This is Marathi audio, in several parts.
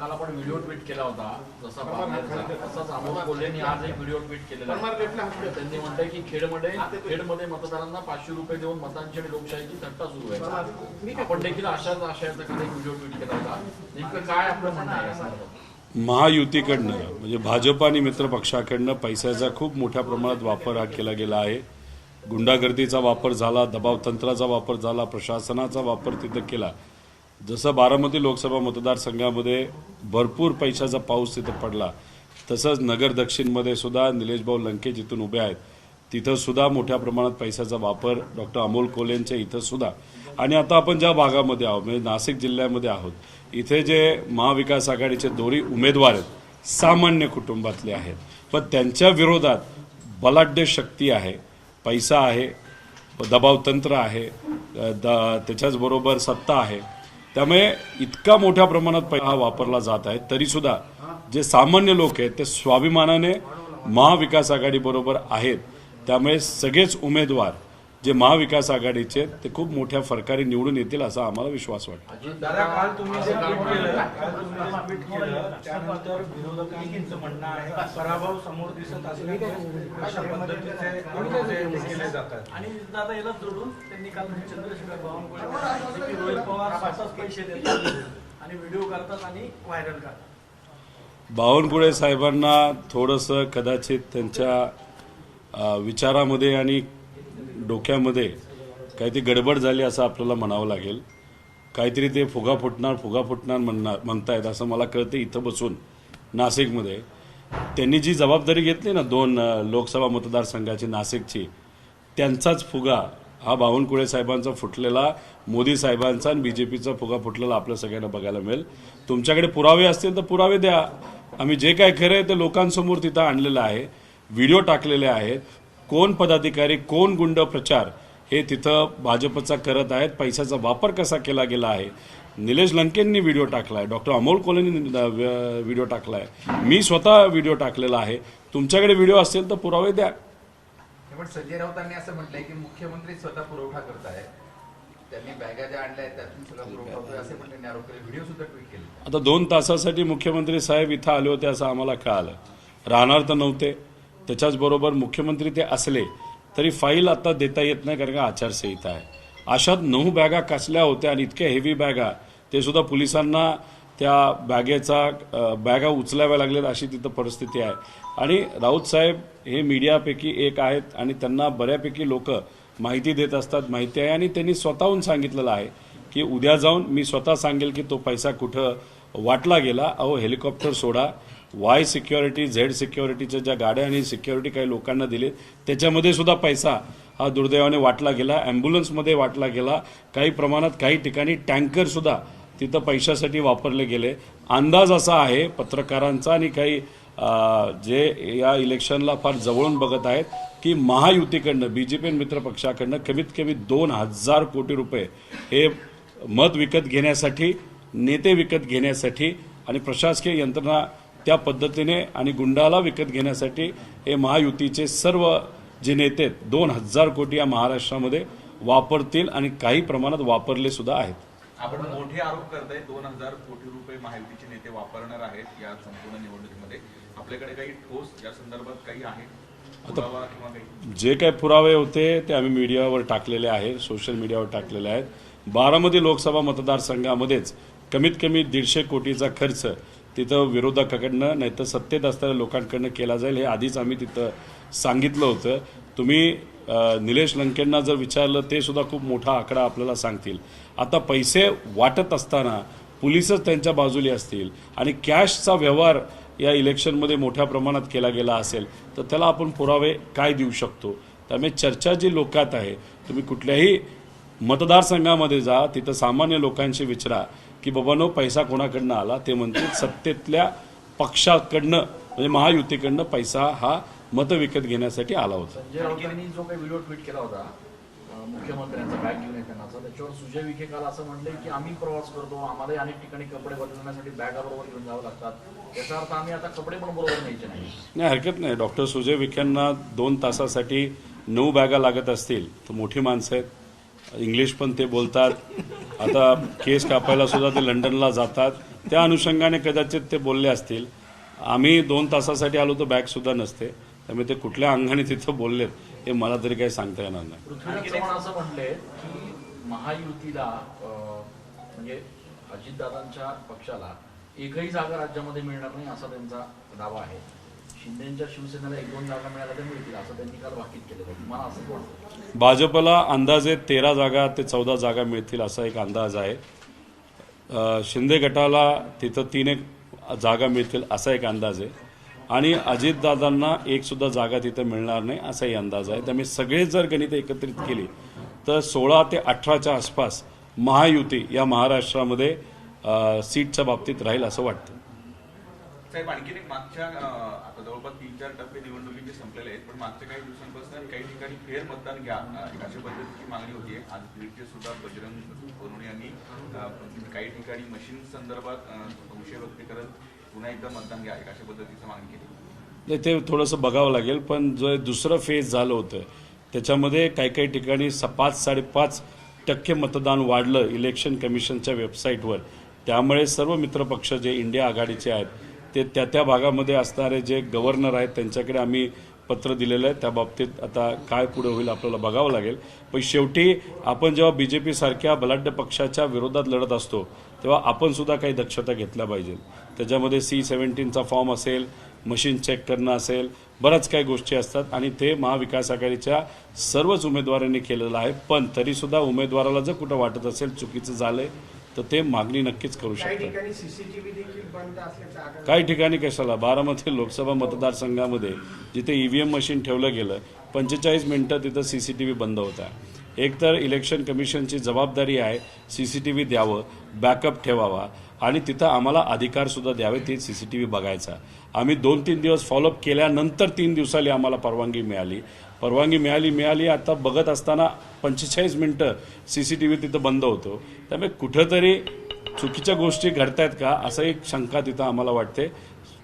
काल आपण व्हिडिओ ट्विट केला होता जसा तसाच अमोल कोल्हेंनी आज एक व्हिडिओ ट्विट केलेला आहे. त्यांनी म्हटलंय की खेडमध्ये खेडमध्ये मतदारांना पाचशे रुपये देऊन मतांची आणि लोकशाहीची थट्टा सुरू आहे. आपण देखील अशाच आशयाचा काल एक व्हिडिओ ट्विट केला होता. नेमकं काय आपलं म्हणणं आहे महायुतीकडनं म्हणजे भाजप आणि मित्र पक्षाकडनं पैशाचा खूप मोठ्या प्रमाणात वापर हा केला गेला आहे. गुंडागर्दीचा वापर झाला दबाव तंत्राचा वापर झाला प्रशासनाचा वापर तिथं केला. जसं बारामती लोकसभा मतदारसंघामध्ये भरपूर पैशाचा पाऊस तिथं पडला तसंच नगर दक्षिणमध्ये सुद्धा निलेशभाऊ लंके जिथून उभे आहेत तिथंसुद्धा मोठ्या प्रमाणात पैशाचा वापर डॉक्टर अमोल कोलेंच्या इथंसुद्धा आणि आता आपण ज्या भागामध्ये आहोत म्हणजे नाशिक जिल्ह्यामध्ये आहोत इथे जे महाविकास आघाडीचे दोरी उमेदवार आहेत सामान्य कुटुंबातले आहेत. पण त्यांच्या विरोधात बलाढ्य शक्ती आहे पैसा आहे दबाव तंत्र आहे द त्याच्याचबरोबर सत्ता आहे. त्यामुळे इतका मोठ्या प्रमाणात पैसा हा वापरला जात आहे तरीसुद्धा जे सामान्य लोक आहेत ते स्वाभिमानाने महाविकास आघाडी बरोबर आहेत. त्यामुळे सगळेच उमेदवार जे महाविकास आघाडीचे ते खूप मोठ्या फरकाने निवडून येतील असा आम्हाला विश्वास वाटतो. दादा काल तुम्ही जे ट्विट केलं काल तुम्ही जे ट्विट केलं त्यानंतर विरोधकांचं म्हणणं आहे पराभव समोर दिसत असल्यामुळे अशा पद्धतीचे आरोप केले जातात. आणि दादा याला जोडून त्यांनी काल चंद्रशेखर बावनकुळे म्हणाले की रोहित पवार स्वतःच पैसे देतात आणि व्हिडिओ करतात आणि व्हायरल करतात. बावनकुळे साहेबांना थोडंसं कदाचित त्यांच्या विचारामध्ये आणि डोक्यामध्ये काहीतरी गडबड झाली असं आपल्याला म्हणावं लागेल. काहीतरी ते फुगा फुटणार फुगा फुटणार म्हणणार म्हणतायत असं मला कळतं इथं बसून नाशिकमध्ये. त्यांनी जी जबाबदारी घेतली ना दोन लोकसभा मतदारसंघाची नाशिकची त्यांचाच फुगा हा बावनकुळे साहेबांचा फुटलेला मोदी साहेबांचा आणि बी जे पीचा फुगा फुटलेला आपल्या सगळ्यांना बघायला मिळेल. तुमच्याकडे पुरावे असतील तर पुरावे द्या. आम्ही जे काय खरं आहे ते लोकांसमोर तिथं आणलेलं आहे. व्हिडिओ टाकलेले आहेत. कोण पदाधिकारी कोण गुंड प्रचार हे तिथं भाजपचा करत आहेत. पैशाचा वापर कसा केला गेला आहे? निलेश लंकेंनी व्हिडिओ टाकलाय. डॉक्टर अमोल कोलेंनी व्हिडिओ टाकलाय. मी स्वतः व्हिडिओ टाकलेला आहे. तुमच्याकडे व्हिडिओ असतील तर पुरावे द्या. पण संजय राऊतांनी असं म्हटलंय की मुख्यमंत्री स्वतः पुरवठा करत आहेत. त्यांनी बॅगा ज्या आणल्या आहेत त्यातून सगळा पुरवठा होतोय असे पण त्यांनी आरोप केले व्हिडिओ सुद्धा ट्विट केले आता दोन तासासाठी मुख्यमंत्री साहेब इथं आले होते असं आम्हाला कळालं. राहणार तर नव्हते. त्याच्याचबरोबर मुख्यमंत्री ते असले तरी फाईल आता देता येत नाही कारण का आचारसंहिता आहे. अशात नऊ बॅगा कसल्या होत्या आणि इतक्या हेवी बॅगा ते सुद्धा पोलिसांना त्या बॅगेचा बॅगा उचलाव्या लागल्यात अशी तिथं परिस्थिती आहे. आणि राऊत साहेब हे मीडियापैकी एक आहेत आणि त्यांना बऱ्यापैकी लोक माहिती देत असतात माहिती आहे. आणि त्यांनी स्वतःहून सांगितलेलं आहे की उद्या जाऊन मी स्वतः सांगेल की तो पैसा कुठं वाटला गेला. अहो हेलिकॉप्टर सोडा. वाय सिक्युरिटी झेड सिक्युरिटीच्या ज्या गाड्या आणि सिक्युरिटी काही लोकांना दिली त्याच्यामध्ये सुद्धा पैसा हा दुर्दैवाने वाटला गेला ॲम्ब्युलन्समध्ये वाटला गेला. काही प्रमाणात काही ठिकाणी टँकरसुद्धा तिथं पैशासाठी वापरले गेले. अंदाज असा आहे पत्रकारांचा आणि काही जे या इलेक्शनला फार जवळून बघत आहेत की महायुतीकडनं बी जे पी मित्र पक्षाकडनं कमीत कमी दोन हजार कोटी रुपये हे मत विकत घेण्यासाठी नेते विकत घेण्यासाठी आणि प्रशासकीय यंत्रणा त्या पद्धतीने आणि गुंडाला विकत घेण्यासाठी हे महायुतीचे सर्व जे नेते दोन हजार कोटी या महाराष्ट्रामध्ये वापरतील आणि काही प्रमाणात वापरले सुद्धा आहेत. आपण मोठे आरोप करताय दोन हजार कोटी रुपये महायुतीचे नेते वापरणार आहेत या संपूर्ण निवडणुकीमध्ये. आपल्याकडे काही ठोस या संदर्भात काही आहे? काही? जे काही पुरावे होते ते आम्ही मीडियावर टाकलेले आहेत सोशल मीडियावर टाकलेले आहेत. बारामती लोकसभा मतदारसंघामध्येच कमीत कमी दीडशे कोटीचा खर्च तिथं विरोधकाकडनं नाही तर सत्तेत असणाऱ्या लोकांकडनं केला जाईल हे आधीच आम्ही तिथं सांगितलं होतं. तुम्ही निलेश लंकेंना जर विचारलं ते सुद्धा खूप मोठा आकडा आपल्याला सांगतील. आता पैसे वाटत असताना पोलिसच त्यांच्या बाजूली असतील आणि कॅशचा व्यवहार या इलेक्शनमध्ये मोठ्या प्रमाणात केला गेला असेल तर त्याला आपण पुरावे काय देऊ शकतो? त्यामुळे चर्चा जी लोकात आहे तुम्ही कुठल्याही मतदारसंघामध्ये जा तिथं सामान्य लोकांशी विचारा. की बाबांनो पैसा कोणाकडनं आला? ते म्हणतील सत्तेतल्या पक्षाकडनं म्हणजे महायुतीकडनं पैसा हा मतं विकत घेण्यासाठी आला होता. जो काही व्हिडिओ ट्विट केला होता मुख्यमंत्र्यांचा बॅग घेऊन येतानाचा त्याच्यावर सुजय विखे काल असं म्हणले की आम्ही प्रवास करतो आम्हालाही अनेक ठिकाणी कपडे बदलण्यासाठी बॅगा बरोबर घेऊन जावं लागतात. याचा अर्थ आम्ही आता कपडे पण बरोबर न्यायचे नाही. नाही हरकत नाही. डॉक्टर सुजय विखेंना दोन तासासाठी नऊ बॅगा लागत असतील तर मोठी माणसं आहेत. इंग्लिश पण ते बोलतात. आता केस कापायला सुद्धा ते लंडनला जातात. त्या अनुषंगाने कदाचित ते बोलले असतील. आम्ही दोन तासासाठी आलो तर बॅगसुद्धा नसते. त्यामुळे ते कुठल्या अंगाने तिथं बोललेत हे मला तरी काही सांगता येणार नाही. असं म्हटले की महायुतीला म्हणजे अजितदादांच्या पक्षाला एकही जागा राज्यामध्ये मिळणार नाही असा त्यांचा दावा आहे. शिंदेच्या शिवसेनेला एक दोन जागा मिळाल्या तर मिळतील असं त्यांनी काल केलेलं म्हणजे मला असं वाटतं भाजपला अंदाजे तेरा जागा ते चौदा जागा मिळतील असा एक अंदाज आहे. शिंदे गटाला तिथं तीन एक जागा मिळतील असा एक अंदाज आहे. आणि अजितदादांना एकसुद्धा जागा तिथं मिळणार नाही असाही अंदाज आहे. त्यामुळे सगळे जर गणित एकत्रित केली तर सोळा ते अठराच्या आसपास महायुती या महाराष्ट्रामध्ये सीटच्या बाबतीत राहील असं वाटतं. साहेब आणखीन एक मागच्या आता जवळपास तीन चार टप्पे निवडणुकीचे संपलेले आहेत पण मागच्या काही दिवसांपासून काही ठिकाणी फेर मतदान घ्या अशा पद्धतीची मागणी होती. आज बीडचे सुद्धा बजरंग सोनवणे यांनी काही ठिकाणी मशीन संदर्भात संशय व्यक्त करत पुन्हा एकदा मतदान घ्या अशा पद्धतीची मागणी केली. नाही, ते थोडंसं बघावं लागेल पण जो दुसरं फेज झालं होतं त्याच्यामध्ये काही काही ठिकाणी स पाच साडेपाच टक्के मतदान वाढलं इलेक्शन कमिशनच्या वेबसाईटवर. त्यामुळे सर्व मित्रपक्ष जे इंडिया आघाडीचे आहेत ते त्या त्या भागामध्ये असणारे जे गव्हर्नर आहेत त्यांच्याकडे आम्ही पत्र दिलेलं आहे. त्या बाबतीत आता काय पुढे होईल आपल्याला बघावं लागेल. पण शेवटी आपण जेव्हा बी जे पीसारख्या बलाढ्य पक्षाच्या विरोधात लढत असतो तेव्हा आपण सुद्धा काही दक्षता घेतल्या पाहिजे. त्याच्यामध्ये सी सेव्हन्टीनचा फॉर्म असेल मशीन चेक करणं असेल बऱ्याच काही गोष्टी असतात आणि ते महाविकास आघाडीच्या सर्वच उमेदवारांनी केलेलं आहे. पण तरीसुद्धा उमेदवाराला जर कुठं वाटत असेल चुकीचं झालं आहे तर ते मागणी नक्कीच करू शकतात. काही ठिकाणी कशाला? बारामती लोकसभा मतदारसंघामध्ये जिथे ईव्हीएम मशीन ठेवलं गेलं पंचेचाळीस मिनिटं तिथं सी सी टी व्ही बंद होता. एक तर इलेक्शन कमिशनची जबाबदारी आहे सी सी टी व्ही द्यावं बॅकअप ठेवावा आणि तिथं आम्हाला अधिकार सुद्धा द्यावे ते सी सी टी व्ही बघायचा. आम्ही दोन तीन दिवस फॉलोअप केल्यानंतर तीन दिवसाली आम्हाला परवानगी मिळाली. परवानगी मिळाली मिळाली. आता बघत असताना पंचेचाळीस मिनटं सी सी टी व्ही तिथं बंद होतो. त्यामुळे कुठंतरी चुकीच्या गोष्टी घडतायत का असं एक शंका तिथं आम्हाला वाटते.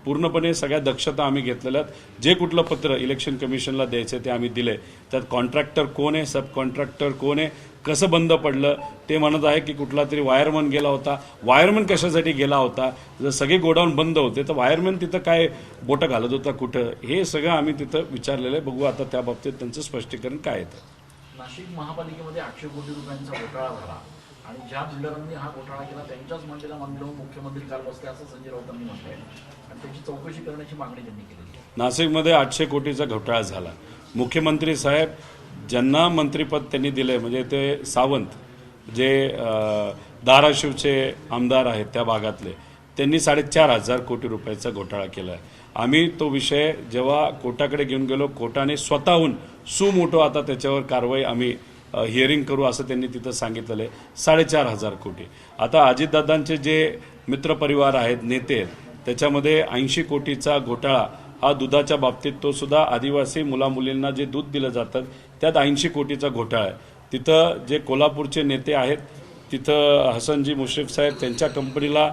पूर्णपणे सगळ्या दक्षता आम्ही घेतलेल्या आहेत. जे कुठलं पत्र इलेक्शन कमिशनला द्यायचं ते आम्ही दिले त्यात कॉन्ट्रॅक्टर कोण आहे? सब कॉन्ट्रॅक्टर कोण आहे? कसं बंद पडलं ते म्हणत आहे की कुठला तरी वायरमन गेला होता. वायरमन कशासाठी गेला होता? जर सगळे गोडाऊन बंद होते तर वायरमन तिथं काय बोटं घालत होता कुठं? हे सगळं आम्ही तिथं विचारलेलं आहे. बघू आता त्या बाबतीत त्यांचं स्पष्टीकरण काय येतं नाशिक महापालिकेमध्ये आठशे कोटी रुपयांचा घोटाळा झाला. आणि ज्या बिल्डरांनी हा घोटाळा केला त्यांच्याच मंडळीला मान लावून मुख्यमंत्री काल बसले असं संजय राऊतांनी म्हटलंय. आणि त्याची चौकशी करण्याची मागणी त्यांनी केली नाशिकमध्ये आठशे कोटीचा घोटाळा झाला. मुख्यमंत्री साहेब ज्यांना मंत्रिपद त्यांनी दिले म्हणजे ते सावंत जे धाराशिवचे आमदार आहेत त्या भागातले त्यांनी साडेचार हजार कोटी रुपयाचा घोटाळा केला आहे आम्ही तो विषय जेव्हा कोर्टाकडे घेऊन गेलो कोर्टाने स्वतःहून सुमोठो आता त्याच्यावर कारवाई आम्ही हिअरिंग करू असं त्यांनी तिथं सांगितलेलं आहे. साडेचार हजार कोटी. आता अजितदादांचे जे मित्रपरिवार आहेत नेते आहेत त्याच्यामध्ये ऐंशी कोटीचा घोटाळा हा दुधाच्या बाबतीत तो सुद्धा आदिवासी मुलामुलींना जे दूध दिलं जातं त्यात ऐंशी कोटीचा घोटाळा आहे. तिथं जे कोल्हापूरचे नेते आहेत तिथं हसनजी मुश्रीफ साहेब त्यांच्या कंपनीला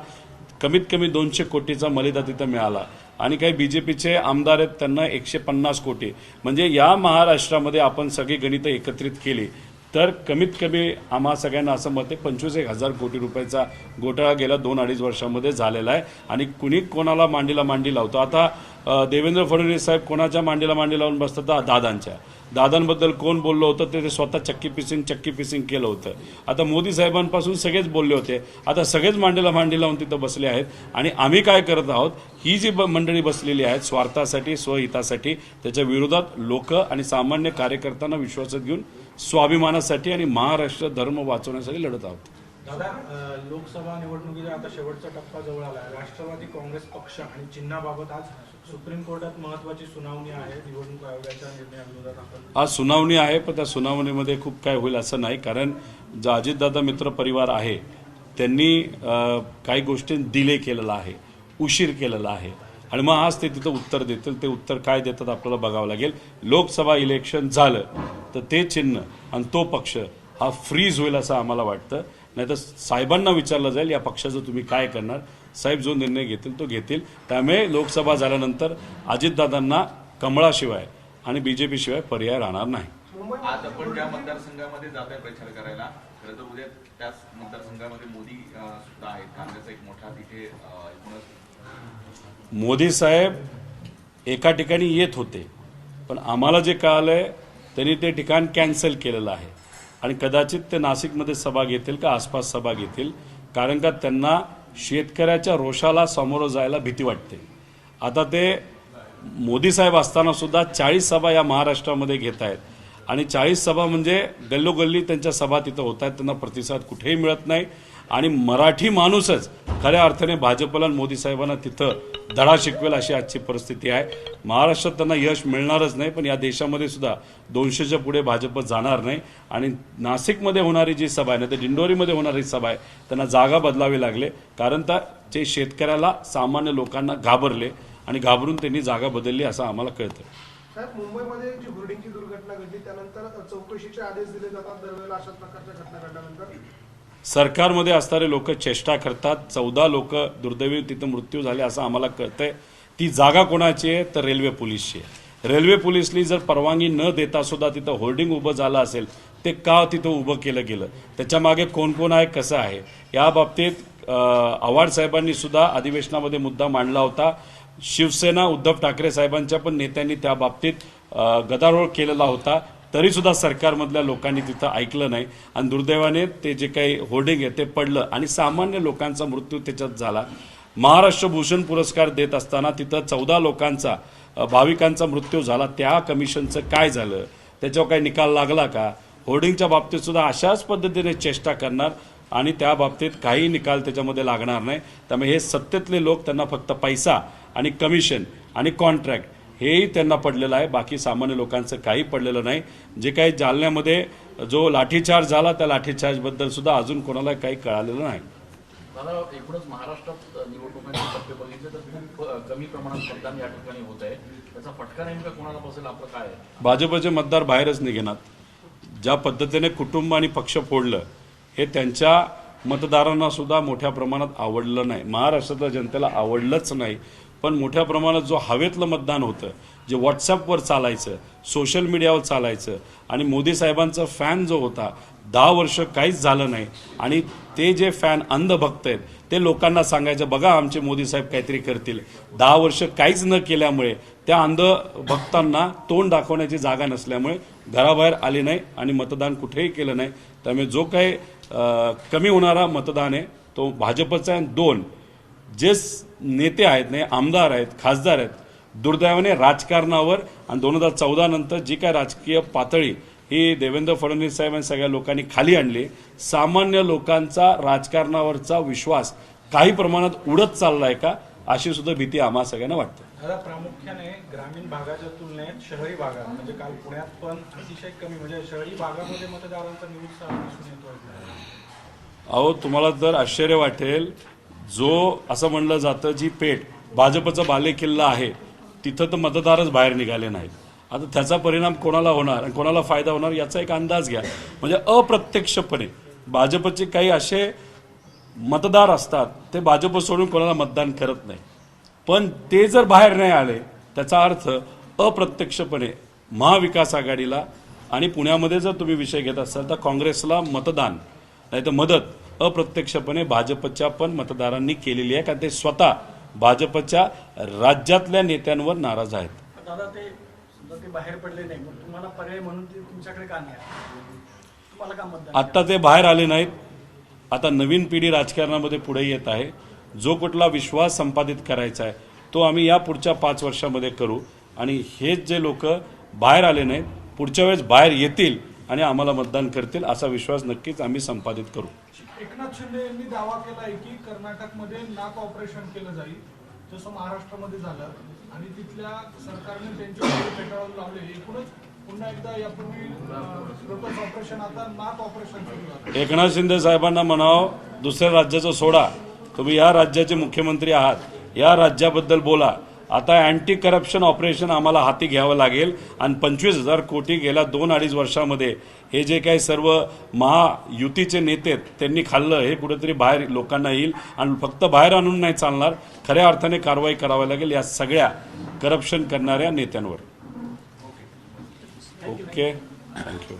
कमीत कमी दोनशे कोटीचा मलिदा तिथं मिळाला. आणि काही बी जे पीचे आमदार आहेत त्यांना एकशे पन्नास कोटी. म्हणजे या महाराष्ट्रामध्ये आपण सगळी गणितं एकत्रित केली तर कमीत कमी आम्हा सगळ्यांना असं मत आहे पंचवीस एक हजार कोटी रुपयाचा घोटाळा गेल्या दोन अडीच वर्षामध्ये झालेला आहे. आणि कुणी कोणाला मांडीला मांडी लावतो? आता देवेंद्र फडणवीस साहेब कोणाच्या मांडीला मांडी लावून बसतात? तर दादांच्या. दादांबद्दल कोण बोललं होतं? ते ते स्वतः चक्की पिसिंग चक्की पिसिंग केलं होतं. आता मोदी साहेबांपासून सगळेच बोलले होते. आता सगळेच मांडीला मांडी लावून तिथं बसले आहेत. आणि आम्ही काय करत आहोत? ही जी ब- मंडळी बसलेली आहेत स्वार्थासाठी स्वहितासाठी त्याच्या विरोधात लोक आणि सामान्य कार्यकर्त्यांना विश्वासात घेऊन स्वाभिमानासाठी आणि महाराष्ट्र धर्म वाचवण्यासाठी लढत आहोत. दादा लोकसभा निवडणुकीचा आता शेवटचा टप्पा जवळ आला आहे राष्ट्रवादी काँग्रेस पक्ष आणि चिन्हाबाबत आज सुप्रीम कोर्टात महत्वाची सुनावणी आहे. निवडणूक आयोगाच्या निर्णयाविरोधात आज सुनावणी आहे पण त्या सुनावणीमध्ये खूप काय होईल असं नाही. कारण जो अजितदादा मित्र परिवार आहे त्यांनी काही गोष्टी डिले केलेला आहे उशीर केलेला आहे. आणि मग आज ते तिथं उत्तर देतील. ते उत्तर काय देतात आपल्याला बघावं लागेल. लोकसभा इलेक्शन झालं तर ते चिन्ह आणि तो पक्ष हा फ्रीज होईल असं आम्हाला वाटतं. नाही तर साहेबांना विचारलं जाईल या पक्षाचं तुम्ही काय करणार? साहेब जो निर्णय घेतील तो घेतील. त्यामुळे लोकसभा झाल्यानंतर अजितदादांना कमळाशिवाय आणि बीजेपी शिवाय पर्याय राहणार नाही. आज आपण ज्या मतदारसंघामध्ये जात आहे प्रचार करायला खरं तर उद्या त्याच मतदारसंघामध्ये मोदी सुद्धा आहेत. काँग्रेसचा एक मोठा तिथे मोदी साहेब एका ठिकाणी येत होते पण आम्हाला जे कळालंय त्यांनी ते ठिकाण कॅन्सल केलेलं आहे. आणि कदाचित ते नाशिकमध्ये सभा घेतील का आसपास सभा घेतील कारण का त्यांना शेतकऱ्याच्या रोषाला सामोरं जायला भीती वाटते. आता ते मोदी साहेब असताना सुद्धा चाळीस सभा या महाराष्ट्रामध्ये घेत आहेत. आणि चाळीस सभा म्हणजे गल्लोगल्ली त्यांच्या सभा तिथं होत आहेत त्यांना प्रतिसाद कुठेही मिळत नाही. आणि मराठी माणूसच खऱ्या अर्थाने भाजपला आणि मोदी साहेबांना तिथं धडा शिकवेल अशी आजची परिस्थिती आहे. महाराष्ट्रात त्यांना यश मिळणारच नाही पण या देशामध्ये सुद्धा दोनशेच्या पुढे भाजप जाणार नाही. आणि नाशिकमध्ये होणारी जी सभा आहे ना ते दिंडोरीमध्ये होणारी सभा आहे त्यांना जागा बदलावी लागले. कारण त्या जे शेतकऱ्याला सामान्य लोकांना घाबरले आणि घाबरून त्यांनी जागा बदलली असं आम्हाला कळतं. साहेब मुंबईमध्ये जी होर्डिंगची दुर्घटना घडली त्यानंतर चौकशीचे आदेश दिले जातात दरवेळेला अशाच प्रकारच्या घटना घडल्यानंतर. सरकारमध्ये असणारे लोक चेष्टा करतात. चौदा लोक दुर्दैवी तिथं मृत्यू झाले असं आम्हाला कळतंय. ती जागा कोणाची आहे? तर रेल्वे पोलीसची आहे. रेल्वे पोलीसनी जर परवानगी न देता सुद्धा तिथं होर्डिंग उभं झालं असेल ते का तिथं उभं केलं गेलं? त्याच्यामागे कोण कोण आहे? कसं आहे? या बाबतीत आव्हाड साहेबांनी सुद्धा अधिवेशनामध्ये मुद्दा मांडला होता. शिवसेना उद्धव ठाकरे साहेबांच्या पण नेत्यांनी त्या बाबतीत गदारोळ केलेला होता. तरीसुद्धा सरकारमधल्या लोकांनी तिथं ऐकलं नाही. आणि दुर्दैवाने ते जे काही होर्डिंग आहे ते पडलं. आणि सामान्य लोकांचा मृत्यू त्याच्यात झाला. महाराष्ट्र भूषण पुरस्कार देत असताना तिथं चौदा लोकांचा भाविकांचा मृत्यू झाला. त्या कमिशनचं काय झालं? त्याच्यावर काही निकाल लागला का? होर्डिंगच्या बाबतीतसुद्धा अशाच पद्धतीने चेष्टा करणार आणि त्या बाबतीत काही निकाल त्याच्यामध्ये लागणार नाही. त्यामुळे हे सत्तेतले लोक त्यांना फक्त पैसा आणि कमिशन आणि कॉन्ट्रॅक्ट हेही त्यांना पडलेलं आहे. बाकी सामान्य लोकांचं काही पडलेलं नाही. जे काही जालन्यामध्ये जो लाठीचार्ज झाला त्या लाठीचार्जबद्दल सुद्धा अजून कोणाला काही कळालेलं नाही. एकूणच महाराष्ट्रात निवडणुकांचे टप्पे बघितले तर खूप अ, कमी प्रमाणात मतदान या ठिकाणी होत आहे. त्याचा फटका नेमका कोणाला बसेल आपलं काय आहे? भाजपचे मतदार बाहेरच निघेनात. ज्या पद्धतीने कुटुंब आणि पक्ष फोडलं हे त्यांच्या मतदारांना सुद्धा मोठ्या प्रमाणात आवडलं नाही. महाराष्ट्रातल्या जनतेला आवडलंच नाही. पण मोठ्या प्रमाणात जो हवेतलं मतदान होतं जे व्हॉट्सअपवर चालायचं सोशल मीडियावर चालायचं आणि मोदी साहेबांचा फॅन जो होता दहा वर्ष काहीच झालं नाही. आणि ते जे फॅन अंधभक्त आहेत ते लोकांना सांगायचं बघा आमचे मोदी साहेब काहीतरी करतील. दहा वर्ष काहीच न केल्यामुळे त्या अंध भक्तांना तोंड दाखवण्याची जागा नसल्यामुळे घराबाहेर आले नाही आणि मतदान कुठेही केलं नाही. त्यामुळे जो काही कमी होणारा मतदान आहे तो भाजपचा आहे आणि दोन जे नेते आहेत नाही आमदार आहेत खासदार आहेत दुर्दैवाने राजकारणावर आणि दोन हजार चौदा नंतर जी काय राजकीय पातळी ही देवेंद्र फडणवीस साहेब आणि सगळ्या लोकांनी खाली आणली सामान्य लोकांचा राजकारणावरचा विश्वास काही प्रमाणात उडत चाललाय का अशी सुद्धा भीती आम्हा सगळ्यांना वाटते. दादा प्रामुख्याने ग्रामीण भागाच्या तुलनेत शहरी भागात म्हणजे काल पुण्यात पण अतिशय कमी म्हणजे शहरी भागामध्ये मतदारांचा निरुत्साह दिसून अहो तुम्हाला तर आश्चर्य वाटेल जो असं म्हणलं जातं जी पेठ भाजपचा बालेकिल्ला आहे तिथं तर मतदारच बाहेर निघाले नाहीत. आता त्याचा परिणाम कोणाला होणार आणि कोणाला फायदा होणार याचा एक अंदाज घ्या. म्हणजे अप्रत्यक्षपणे भाजपचे काही असे मतदार असतात ते भाजप सोडून कोणाला मतदान करत नाही. पण ते जर बाहेर नाही आले त्याचा अर्थ अप्रत्यक्षपणे महाविकास आघाडीला आणि पुण्यामध्ये जर तुम्ही विषय घेत असाल तर काँग्रेसला मतदान नाही तर मदत अप्रत्यक्षपणे भाजपच्या पण मतदारांनी केलेली आहे कारण ते स्वतः भाजपच्या राज्यातल्या नेत्यांवर नाराज आहेत. दादा ते बाहेर पडले नाही तुम्हाला पर्याय म्हणून ते तुमच्याकडे का नाही? तुम्हाला का मतदान आत्ता ते बाहेर आले नाहीत. आता नवीन पिढी राजकारणामध्ये पुढे येत आहे. जो कुठला विश्वास संपादित करायचा आहे तो आम्ही या पुढच्या पाच वर्षामध्ये करू. आणि हेच जे लोक बाहेर आले नाहीत पुढच्या वेळेस बाहेर येतील आणि आम्हाला मतदान करतील असा विश्वास नक्कीच आम्ही संपादित करू. एकनाथ शिंदे यांनी दावा केलाय की कर्नाटकमध्ये नाक ऑपरेशन केलं जाईल जसं महाराष्ट्रामध्ये झालं आणि तिथल्या सरकारने त्यांच्यावर फेटाळून लावले. एकूणच पुन्हा एकदा यापूर्वी लोटस ऑपरेशन आता नाक ऑपरेशन सुरू झालं. एकनाथ शिंदे साहेबांना म्हणाव दुसऱ्या राज्याचं सोडा. तुम्ही या राज्याचे मुख्यमंत्री आहात. या राज्याबद्दल बोला. आता अँटी करप्शन ऑपरेशन आम्हाला हाती घ्यावं लागेल. आणि पंचवीस हजार कोटी गेल्या दोन अडीच वर्षामध्ये हे जे काही सर्व महायुतीचे नेते त्यांनी खाल्लं हे कुठेतरी बाहेर लोकांना येईल. आणि फक्त बाहेर आणून नाही चालणार खऱ्या अर्थाने कारवाई करावी लागेल या सगळ्या करप्शन करणाऱ्या नेत्यांवर. Okay thank you